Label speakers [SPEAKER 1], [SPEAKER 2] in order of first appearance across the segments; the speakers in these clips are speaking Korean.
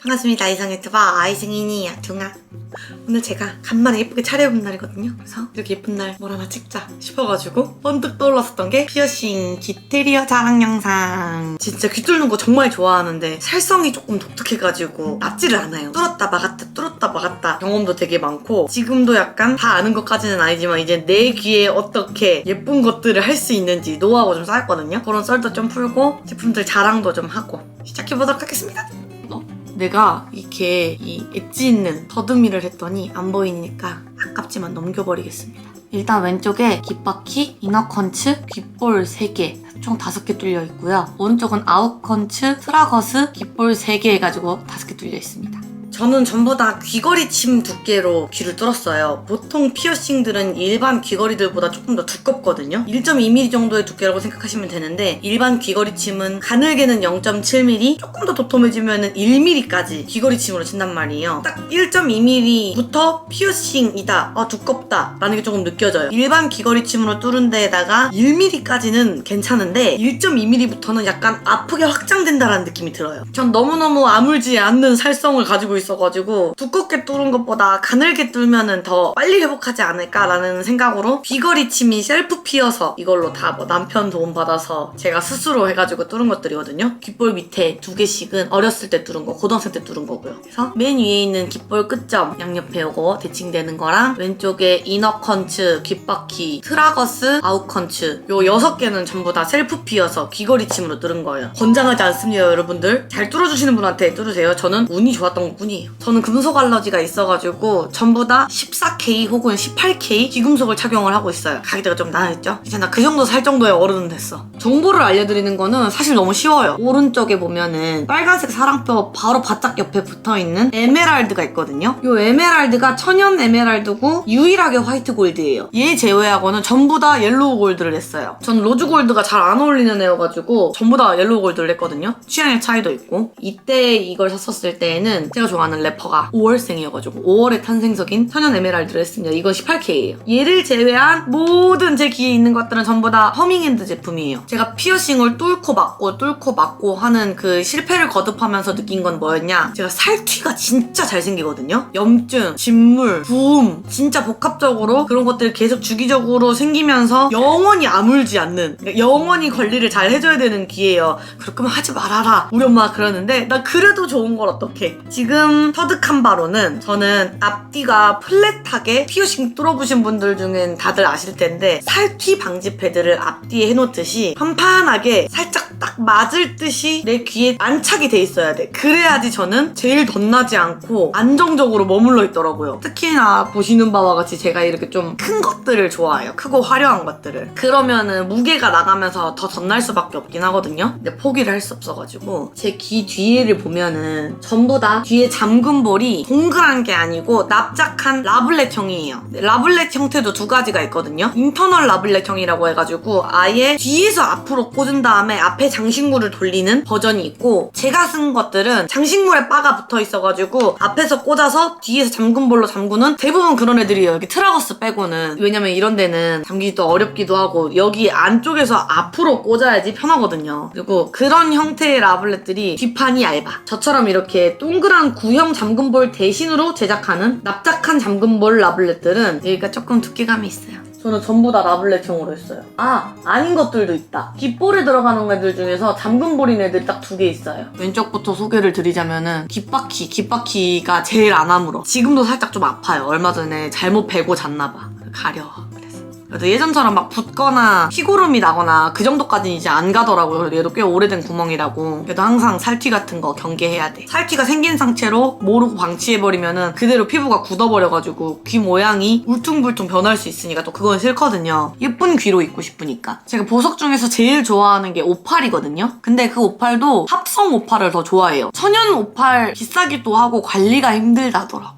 [SPEAKER 1] 반갑습니다. 이상 유튜버 아이승인이야 둥아. 오늘 제가 간만에 예쁘게 차려입은 날이거든요. 그래서 이렇게 예쁜 날뭘 하나 찍자 싶어가지고 번뜩 떠올랐었던 게 피어싱 귀테리어 자랑 영상. 진짜 귀 뚫는 거 정말 좋아하는데 살성이 조금 독특해가지고 낫지를 않아요. 뚫었다 막았다 뚫었다 막았다 경험도 되게 많고 지금도 약간 다 아는 것까지는 아니지만 이제 내 귀에 어떻게 예쁜 것들을 할 수 있는지 노하우 좀 쌓였거든요. 그런 썰도 좀 풀고 제품들 자랑도 좀 하고 시작해보도록 하겠습니다. 어? 내가 이렇게 이 엣지 있는 더듬이를 했더니 안 보이니까 아깝지만 넘겨버리겠습니다. 일단 왼쪽에 귓바퀴, 이너컨츠, 귓볼 3개, 총 5개 뚫려 있고요. 오른쪽은 아웃컨츠, 트라거스, 귓볼 3개 해가지고 5개 뚫려 있습니다. 저는 전부 다 귀걸이 침 두께로 귀를 뚫었어요. 보통 피어싱들은 일반 귀걸이들보다 조금 더 두껍거든요. 1.2mm 정도의 두께라고 생각하시면 되는데 일반 귀걸이 침은 가늘게는 0.7mm, 조금 더 도톰해지면 1mm까지 귀걸이 침으로 친단 말이에요. 딱 1.2mm부터 피어싱이다, 아 두껍다 라는 게 조금 느껴져요. 일반 귀걸이 침으로 뚫은 데에다가 1mm까지는 괜찮은데 1.2mm부터는 약간 아프게 확장된다라는 느낌이 들어요. 전 너무너무 아물지 않는 살성을 가지고 있어 가지고 두껍게 뚫은 것보다 가늘게 뚫면은 더 빨리 회복하지 않을까라는 생각으로 귀걸이 침이 셀프 피어서 이걸로 다 뭐 남편 도움 받아서 제가 스스로 해가지고 뚫은 것들이거든요. 귓볼 밑에 두 개씩은 어렸을 때 뚫은 거, 고등학생 때 뚫은 거고요. 그래서 맨 위에 있는 귓볼 끝점 양옆에 요거 대칭되는 거랑 왼쪽에 이너 컨츠, 귓바퀴, 트라거스, 아웃 컨츠 요 여섯 개는 전부 다 셀프 피어서 귀걸이 침으로 뚫은 거예요. 권장하지 않습니다, 여러분들. 잘 뚫어주시는 분한테 뚫으세요. 저는 운이 좋았던 것 뿐이에요. 저는 금속 알러지가 있어가지고 전부 다 14K 혹은 18K 귀금속을 착용을 하고 있어요. 가격대가 좀 나겠죠? 이제 나 그 정도 살 정도의 어른은 됐어. 정보를 알려드리는 거는 사실 너무 쉬워요. 오른쪽에 보면은 빨간색 사랑뼈 바로 바짝 옆에 붙어있는 에메랄드가 있거든요. 이 에메랄드가 천연 에메랄드고 유일하게 화이트 골드예요. 얘 제외하고는 전부 다 옐로우 골드를 했어요. 전 로즈 골드가 잘 안 어울리는 애여가지고 전부 다 옐로우 골드를 했거든요. 취향의 차이도 있고 이때 이걸 샀었을 때에는 제가 좋아하는 래퍼가 5월생이어가지고 5월의 탄생석인 천연 에메랄드를 했습니다. 이건 18K예요. 얘를 제외한 모든 제 귀에 있는 것들은 전부 다 허밍핸드 제품이에요. 제가 피어싱을 뚫고 막고 뚫고 막고 하는 그 실패를 거듭하면서 느낀 건 뭐였냐? 제가 살튀가 진짜 잘생기거든요. 염증, 진물, 부음, 진짜 복합적으로 그런 것들이 계속 주기적으로 생기면서 영원히 아물지 않는 그러니까 영원히 관리를 잘 해줘야 되는 귀예요. 거면 하지 말아라. 우리 엄마가 그러는데 나 그래도 좋은 걸 어떡해. 지금 터득한 바로는 저는 앞뒤가 플랫하게 피어싱 뚫어보신 분들 중엔 다들 아실 텐데 살튀 방지 패드를 앞뒤에 해놓듯이 판판하게 살짝 딱 맞을 듯이 내 귀에 안착이 돼 있어야 돼. 그래야지 저는 제일 덧나지 않고 안정적으로 머물러 있더라고요. 특히나 보시는 바와 같이 제가 이렇게 좀 큰 것들을 좋아해요. 크고 화려한 것들을. 그러면은 무게가 나가면서 더 덧날 수밖에 없긴 하거든요. 근데 포기를 할 수 없어가지고 제 귀 뒤에를 보면은 전부 다 뒤에 잠금볼이 동그란 게 아니고 납작한 라블렛형이에요. 네, 라블렛 형태도 두 가지가 있거든요. 인터널 라블렛형이라고 해가지고 아예 뒤에서 앞으로 꽂은 다음에 앞에 장식물을 돌리는 버전이 있고 제가 쓴 것들은 장식물에 바가 붙어 있어가지고 앞에서 꽂아서 뒤에서 잠금볼로 잠그는 대부분 그런 애들이에요. 여기 트라거스 빼고는 왜냐면 이런 데는 잠기기도 어렵기도 하고 여기 안쪽에서 앞으로 꽂아야지 편하거든요. 그리고 그런 형태의 라블렛들이 뒷판이 얇아. 저처럼 이렇게 동그란 구형 잠금볼 대신으로 제작하는 납작한 잠금볼 라블렛들은 여기가 조금 두께감이 있어요. 저는 전부 다 라블렛형으로 했어요. 아, 아닌 것들도 있다. 귓볼에 들어가는 애들 중에서 잠금볼인 애들이 딱두 개 있어요. 왼쪽부터 소개를 드리자면은 귓바퀴, 귓바퀴가 제일 안 아물어. 지금도 살짝 좀 아파요. 얼마 전에 잘못 베고 잤나 봐. 가려워. 그래서. 그래도 예전처럼 막 붓거나 피고름이 나거나 그 정도까지는 이제 안 가더라고요. 그래도 얘도 꽤 오래된 구멍이라고. 그래도 항상 살튀 같은 거 경계해야 돼. 살튀가 생긴 상태로 모르고 방치해버리면은 그대로 피부가 굳어버려가지고 귀 모양이 울퉁불퉁 변할 수 있으니까 또 그건 싫거든요. 예쁜 귀로 입고 싶으니까. 제가 보석 중에서 제일 좋아하는 게 오팔이거든요. 근데 그 오팔도 합성 오팔을 더 좋아해요. 천연 오팔 비싸기도 하고 관리가 힘들다더라고.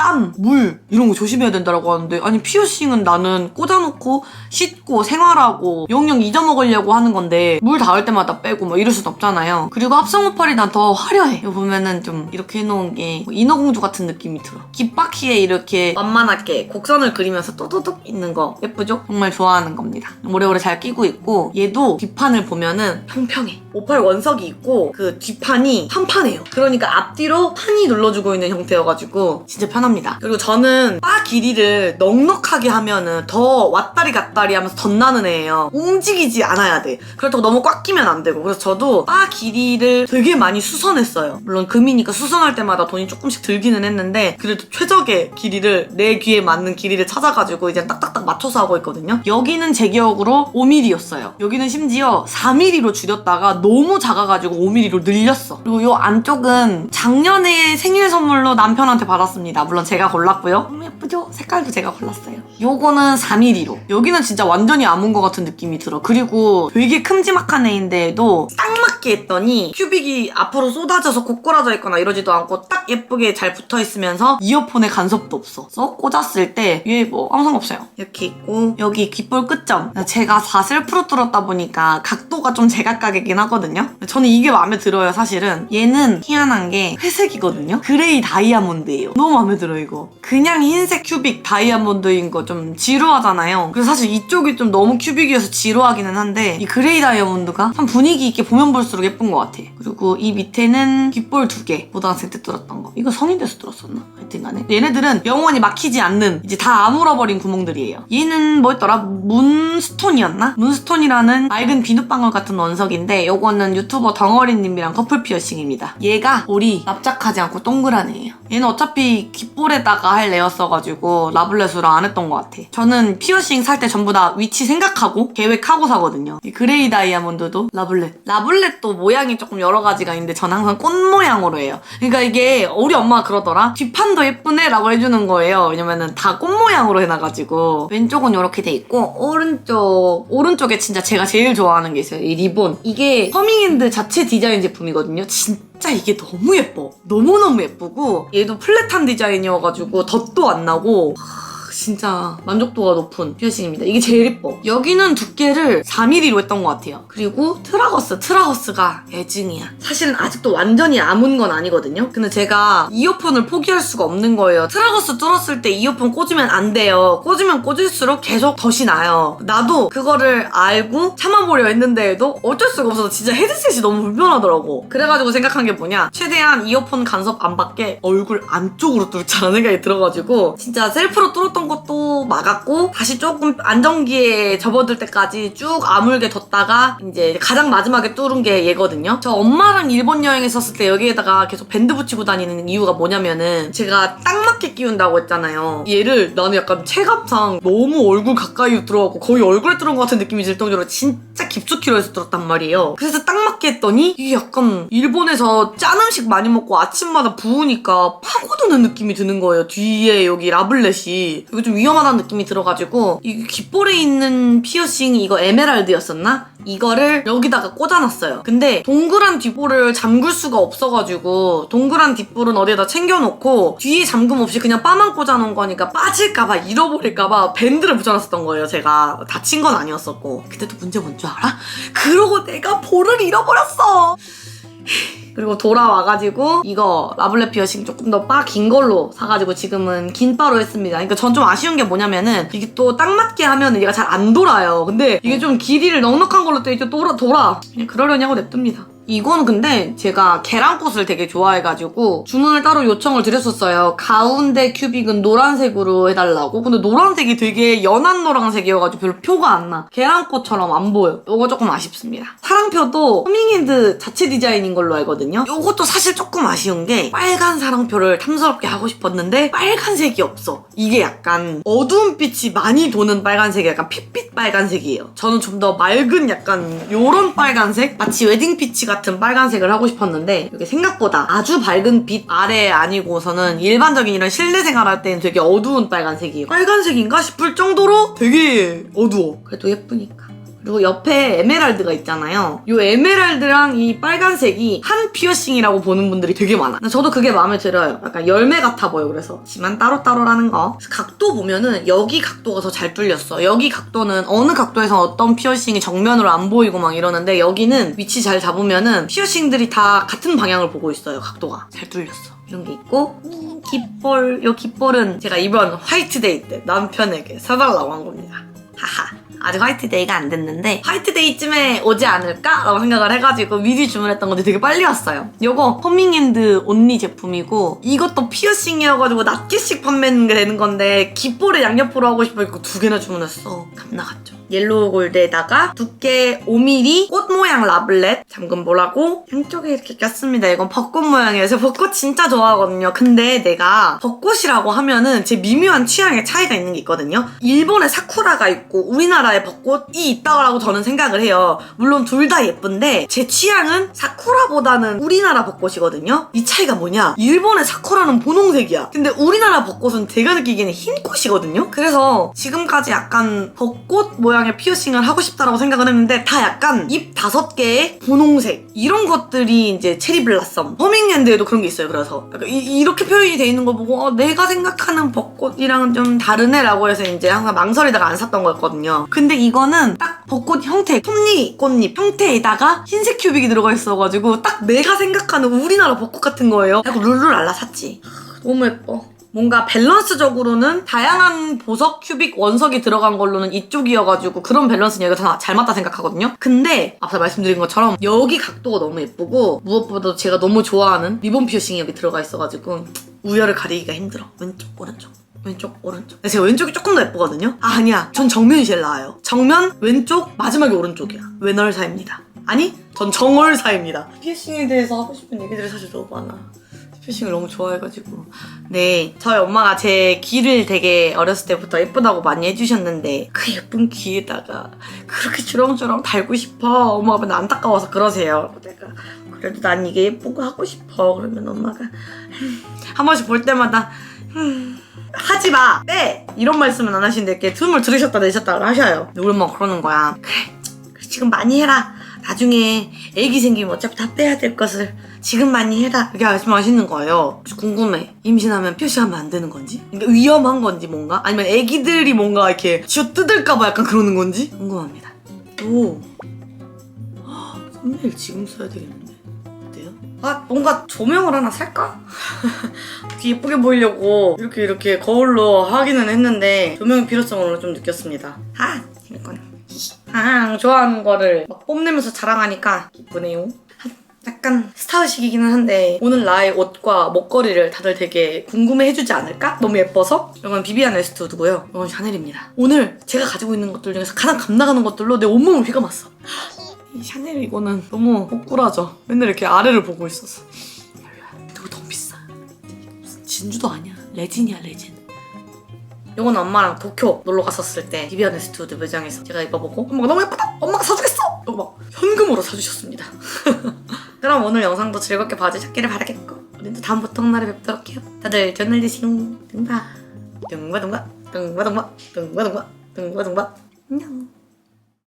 [SPEAKER 1] 막 땀, 물 이런 거 조심해야 된다라고 하는데 아니 피어싱은 나는 꽂아놓고 씻고 생활하고 영영 잊어먹으려고 하는 건데 물 닿을 때마다 빼고 뭐 이럴 순 없잖아요. 그리고 합성 오팔이 난 더 화려해. 이거 보면은 좀 이렇게 해놓은 게뭐 인어공주 같은 느낌이 들어. 깃바퀴에 이렇게 완만하게 곡선을 그리면서 또도둑 있는 거 예쁘죠? 정말 좋아하는 겁니다. 오래오래 잘 끼고 있고 얘도 뒷판을 보면은 평평해. 오팔 원석이 있고 그 뒷판이 판판해요. 그러니까 앞뒤로 판이 눌러주고 있는 형태여가지고 진짜 편합니다. 그리고 저는 바 길이를 넉넉하게 하면은 더 왔다리 갔다리 하면서 덧나는 애예요. 움직이지 않아야 돼. 그렇다고 너무 꽉 끼면 안 되고. 그래서 저도 바 길이를 되게 많이 수선했어요. 물론 금이니까 수선할 때마다 돈이 조금씩 들기는 했는데 그래도 최적의 길이를 내 귀에 맞는 길이를 찾아가지고 이제 딱딱딱 맞춰서 하고 있거든요. 여기는 제 기억으로 5mm였어요. 여기는 심지어 4mm로 줄였다가 너무 작아가지고 5mm로 늘렸어. 그리고 요 안쪽은 작년에 생일 선물로 남편한테 받았습니다. 물론 제가 골랐고요. 너무 예쁘죠? 색깔도 제가 골랐어요. 요거는 4mm로. 여기는 진짜 완전히 아문 것 같은 느낌이 들어. 그리고 되게 큼지막한 애인데도 딱 맞게 했더니 큐빅이 앞으로 쏟아져서 고꾸라져 있거나 이러지도 않고 딱 예쁘게 잘 붙어 있으면서 이어폰에 간섭도 없어. 그래서 꽂았을 때 위에 뭐 아무 상관없어요. 이렇게 있고 여기 귓볼 끝점. 제가 4셀프로 뚫었다 보니까 각도가 좀 제각각이긴 하거든요. 저는 이게 마음에 들어요 사실은. 얘는 희한한 게 회색이거든요. 그레이 다이아몬드예요. 너무 마음에 들어 이거. 그냥 흰색 큐빅 다이아몬드인 거 좀 지루하잖아요. 그래서 사실 이쪽이 좀 너무 큐빅이어서 지루하기는 한데 이 그레이 다이아몬드가 참 분위기 있게 보면 볼수록 예쁜 것 같아. 그리고 이 밑에는 귓볼 두 개. 고등학생 때 뚫었던 거. 이거 성인 돼서 뚫었었나? 하여튼 간에. 얘네들은 영원히 막히지 않는 이제 다 아물어버린 구멍들이에요. 얘는 뭐였더라? 문스톤이었나? 문스톤이라는 맑은 비눗방울 같은 원석인데 요거는 유튜버 덩어리님이랑 커플 피어싱입니다. 얘가 볼이 납작하지 않고 동그란 애예요. 얘는 어차피 귓볼에다가 할 애였어가지고 라블렛으로 안 했던 것 같아. 저는 피어싱 살 때 전부 다 위치 생각하고 계획하고 사거든요. 이 그레이 다이아몬드도 라블렛. 라블렛도 모양이 조금 여러 가지가 있는데 전 항상 꽃 모양으로 해요. 그러니까 이게 우리 엄마가 그러더라. 뒷판도 예쁘네 라고 해주는 거예요. 왜냐면은 다 꽃 모양으로 해놔가지고. 왼쪽은 이렇게 돼 있고 오른쪽 오른쪽에 진짜 제가 제일 좋아하는 게 있어요. 이 리본. 이게 허밍핸드 자체 디자인 제품이거든요. 진짜 이게 너무 예뻐. 너무너무 예쁘고 얘도 플랫한 디자인이어가지고 덧도 안 나고 진짜 만족도가 높은 피어싱입니다. 이게 제일 예뻐. 여기는 두께를 4mm로 했던 것 같아요. 그리고 트라거스, 트라거스가 애증이야. 사실은 아직도 완전히 아문 건 아니거든요. 근데 제가 이어폰을 포기할 수가 없는 거예요. 트라거스 뚫었을 때 이어폰 꽂으면 안 돼요. 꽂으면 꽂을수록 계속 덫이 나요. 나도 그거를 알고 참아보려 했는데도 어쩔 수가 없어서 진짜 헤드셋이 너무 불편하더라고. 그래가지고 생각한 게 뭐냐. 최대한 이어폰 간섭 안 받게 얼굴 안쪽으로 뚫자는 생각이 들어가지고 진짜 셀프로 뚫었던 것도 막았고 다시 조금 안정기에 접어들 때까지 쭉 아물게 뒀다가 이제 가장 마지막에 뚫은 게 얘거든요. 저 엄마랑 일본 여행 했었을 때 여기에다가 계속 밴드 붙이고 다니는 이유가 뭐냐면은 제가 딱 맞게 끼운다고 했잖아요. 얘를 나는 약간 체감상 너무 얼굴 가까이 들어가고 거의 얼굴에 뚫은 것 같은 느낌이 들 정도로 진짜 깊숙이로 해서 뚫었단 말이에요. 그래서 딱 맞게 했더니 이게 약간 일본에서 짠 음식 많이 먹고 아침마다 부으니까 파고드는 느낌이 드는 거예요. 뒤에 여기 라블렛이 이거 좀 위험하다는 느낌이 들어가지고 이 귓볼에 있는 피어싱 이거 에메랄드였었나? 이거를 여기다가 꽂아놨어요. 근데 동그란 뒷볼을 잠글 수가 없어가지고 동그란 뒷볼은 어디에다 챙겨놓고 뒤에 잠금 없이 그냥 빠만 꽂아놓은 거니까 빠질까봐 잃어버릴까봐 밴드를 붙여놨었던 거예요. 제가 다친 건 아니었었고 그때도 문제 뭔 줄 알아? 그러고 내가 볼을 잃어버렸어. 그리고 돌아와가지고 이거 라블렛 피어싱 조금 더 빠 긴 걸로 사가지고 지금은 긴 바로 했습니다. 그러니까 전 좀 아쉬운 게 뭐냐면은 이게 또 딱 맞게 하면 얘가 잘 안 돌아요. 근데 이게 좀 길이를 넉넉한 걸로 또 이제 돌아 돌아. 그냥 그러려니 하고 냅둡니다. 이거는 근데 제가 계란꽃을 되게 좋아해가지고 주문을 따로 요청을 드렸었어요. 가운데 큐빅은 노란색으로 해달라고. 근데 노란색이 되게 연한 노란색이어가지고 별로 표가 안 나. 계란꽃처럼 안 보여. 이거 조금 아쉽습니다. 사랑표도 허밍핸드 자체 디자인인 걸로 알거든요. 이것도 사실 조금 아쉬운 게 빨간 사랑표를 탐스럽게 하고 싶었는데 빨간색이 없어. 이게 약간 어두운 빛이 많이 도는 빨간색이 약간 핏빛 빨간색이에요. 저는 좀 더 맑은 약간 요런 빨간색? 마치 웨딩 피치 같은 빨간색을 하고 싶었는데 이게 생각보다 아주 밝은 빛 아래 아니고서는 일반적인 이런 실내 생활할 때는 되게 어두운 빨간색이에요. 빨간색인가 싶을 정도로 되게 어두워. 그래도 예쁘니까. 그리고 옆에 에메랄드가 있잖아요. 이 에메랄드랑 이 빨간색이 한 피어싱이라고 보는 분들이 되게 많아. 저도 그게 마음에 들어요. 약간 열매 같아 보여 그래서. 하지만 따로따로라는 거. 각도 보면은 여기 각도가 더 잘 뚫렸어. 여기 각도는 어느 각도에서 어떤 피어싱이 정면으로 안 보이고 막 이러는데 여기는 위치 잘 잡으면은 피어싱들이 다 같은 방향을 보고 있어요. 각도가 잘 뚫렸어. 이런 게 있고 음, 깃볼 요 깃볼은 제가 이번 화이트데이 때 남편에게 사달라고 한 겁니다. 하하. 아직 화이트데이가 안 됐는데 화이트데이쯤에 오지 않을까라고 생각을 해가지고 미리 주문했던 건데 되게 빨리 왔어요. 요거 허밍핸드 온리 제품이고 이것도 피어싱이어가지고 낱개씩 판매는 게 되는 건데 깃볼에 양옆으로 하고 싶어 이거 두 개나 주문했어. 감나갔죠. 옐로우 골드에다가 두께 5mm 꽃 모양 라블렛 잠금볼하고 양쪽에 이렇게 꼈습니다. 이건 벚꽃 모양이에요. 벚꽃 진짜 좋아하거든요. 근데 내가 벚꽃이라고 하면은 제 미묘한 취향의 차이가 있는 게 있거든요. 일본에 사쿠라가 있고 우리나라에 벚꽃이 있다고 저는 생각을 해요. 물론 둘 다 예쁜데 제 취향은 사쿠라보다는 우리나라 벚꽃이거든요. 이 차이가 뭐냐? 일본의 사쿠라는 분홍색이야. 근데 우리나라 벚꽃은 제가 느끼기에는 흰 꽃이거든요. 그래서 지금까지 약간 벚꽃 모양 의 피어싱을 하고 싶다라고 생각을 했는데 다 약간 잎 다섯 개의 분홍색 이런 것들이 이제 체리 블라썸 허밍랜드에도 그런 게 있어요. 그래서 이, 렇게 표현이 돼 있는 거 보고 어, 내가 생각하는 벚꽃이랑은 좀 다르네 라고 해서 이제 항상 망설이다가 안 샀던 거였거든요. 근데 이거는 딱 벚꽃 형태, 톱니 꽃잎 형태에다가 흰색 큐빅이 들어가 있어가지고 딱 내가 생각하는 우리나라 벚꽃 같은 거예요. 그래서 룰루랄라 샀지. 너무 예뻐. 뭔가 밸런스적으로는 다양한 보석 큐빅 원석이 들어간 걸로는 이쪽이어가지고 그런 밸런스는 여기가 더잘 맞다 생각하거든요. 근데 앞서 말씀드린 것처럼 여기 각도가 너무 예쁘고 무엇보다도 제가 너무 좋아하는 리본 피어싱이 여기 들어가 있어가지고 우열을 가리기가 힘들어. 왼쪽, 오른쪽. 왼쪽, 오른쪽. 제가 왼쪽이 조금 더 예쁘거든요? 아, 아니야. 전 정면이 제일 나아요. 정면, 왼쪽, 마지막에 오른쪽이야. 왼얼사입니다. 아니, 전 정월사입니다. 피어싱에 대해서 하고 싶은 얘기들이 사실 너무 많아. 피싱을 너무 좋아해가지고. 네, 저희 엄마가 제 귀를 되게 어렸을 때부터 예쁘다고 많이 해주셨는데 그 예쁜 귀에다가 그렇게 주렁주렁 달고 싶어. 엄마가 맨날 안타까워서 그러세요. 내가 그래도 난 이게 예쁘고 하고 싶어. 그러면 엄마가 음, 한 번씩 볼 때마다 음, 하지 마! 빼! 이런 말씀은 안 하시는데 이렇게 틈을 들으셨다 내셨다 하셔요. 엄마가 그러는 거야. 그래, 지금 많이 해라. 나중에 애기 생기면 어차피 다 빼야 될 것을 지금 많이 해라. 이렇게 말씀하시는 거예요. 그래서 궁금해. 임신하면 표시하면 안 되는 건지? 그러니까 위험한 건지 뭔가? 아니면 애기들이 뭔가 이렇게 쥐어 뜯을까봐 약간 그러는 건지? 궁금합니다. 오. 헉, 썸네일 지금 써야 되겠는데. 어때요? 아, 뭔가 조명을 하나 살까? 예쁘게 보이려고 이렇게 이렇게 거울로 하기는 했는데 조명의 필요성을 좀 느꼈습니다. 아, 재밌거든. 아, 좋아하는 거를 막 뽐내면서 자랑하니까 기쁘네요. 약간 스타일식이기는 한데 오늘 나의 옷과 목걸이를 다들 되게 궁금해해주지 않을까? 너무 예뻐서 이건 비비안 웨스트우드고요. 이건 샤넬입니다. 오늘 제가 가지고 있는 것들 중에서 가장 감나가는 것들로 내 온몸을 휘감았어. 이 샤넬 이거는 너무 억울하죠. 맨날 이렇게 아래를 보고 있었어. 이거 너무 비싸. 진주도 아니야. 레진이야 레진. 이건 엄마랑 도쿄 놀러 갔었을 때 비비안 웨스트우드 매장에서 제가 입어보고 엄마가 너무 예쁘다! 엄마가 사주겠어! 이거 막 현금으로 사주셨습니다. 그럼 오늘 영상도 즐겁게 봐주셨기를 바라겠고 우리도 다음 보통 날에 뵙도록 해요. 다들 되시고 등바 등바 등바 등바 등바 등바 등바 등바 등바 안녕